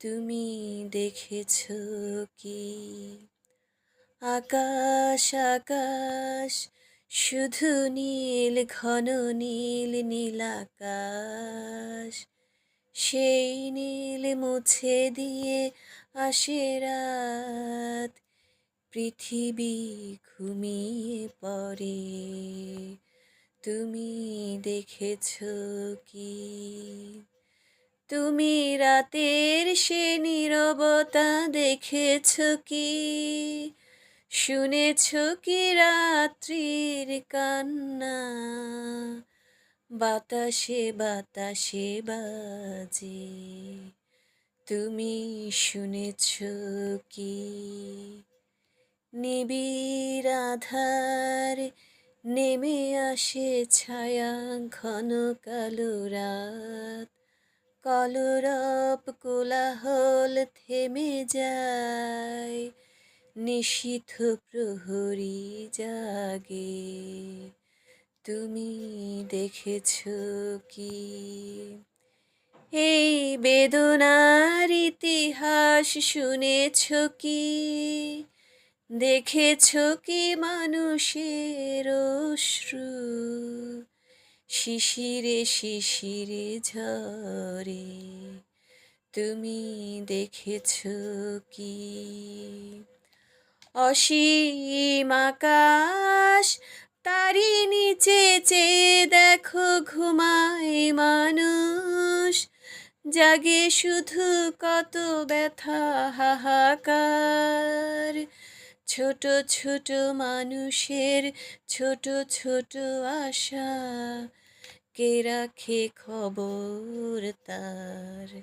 তুমি দেখেছ কি? আকাশ আকাশ, শুধু নীল, ঘন নীল নীল আকাশ। সেই নীল মুছে দিয়ে আসে রাত। পৃথিবী ঘুমিয়ে পড়ে। তুমি দেখেছ কি? তুমি রাতের সে নীরবতা দেখেছ কি? শুনেছ কি রাত্রির কান্না? বাতাসে বাতাসে বাজে। তুমি শুনেছ কি? নিবিড় আধার নেমে আসে ছায়া ঘন কালো রাত। কলরব কোলাহল থেমে যায়, নিশীথ প্রহরী জাগে। তুমি দেখেছ কি? এই বেদনার ইতিহাস শুনেছ কি? দেখেছ কি মানুষের অশ্রু? শিশিরে শিশিরে ঝরে, তুমি দেখেছ কি? অসীম আকাশ তারি নিচে চেয়ে দেখো ঘুমায় মানুষ। জাগে শুধু কত ব্যথা, হাহাকার। ছোট ছোট মানুষের ছোট ছোট আশা, কে রাখে খবর তার?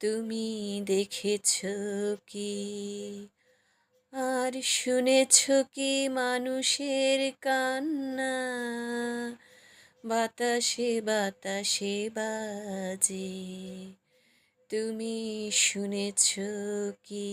তুমি দেখেছ কি? আর শুনেছ কি মানুষের কান্না? বাতাসে বাতাসে বাজে। তুমি শুনেছ কি?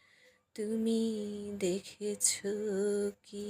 তুমি দেখেছ কি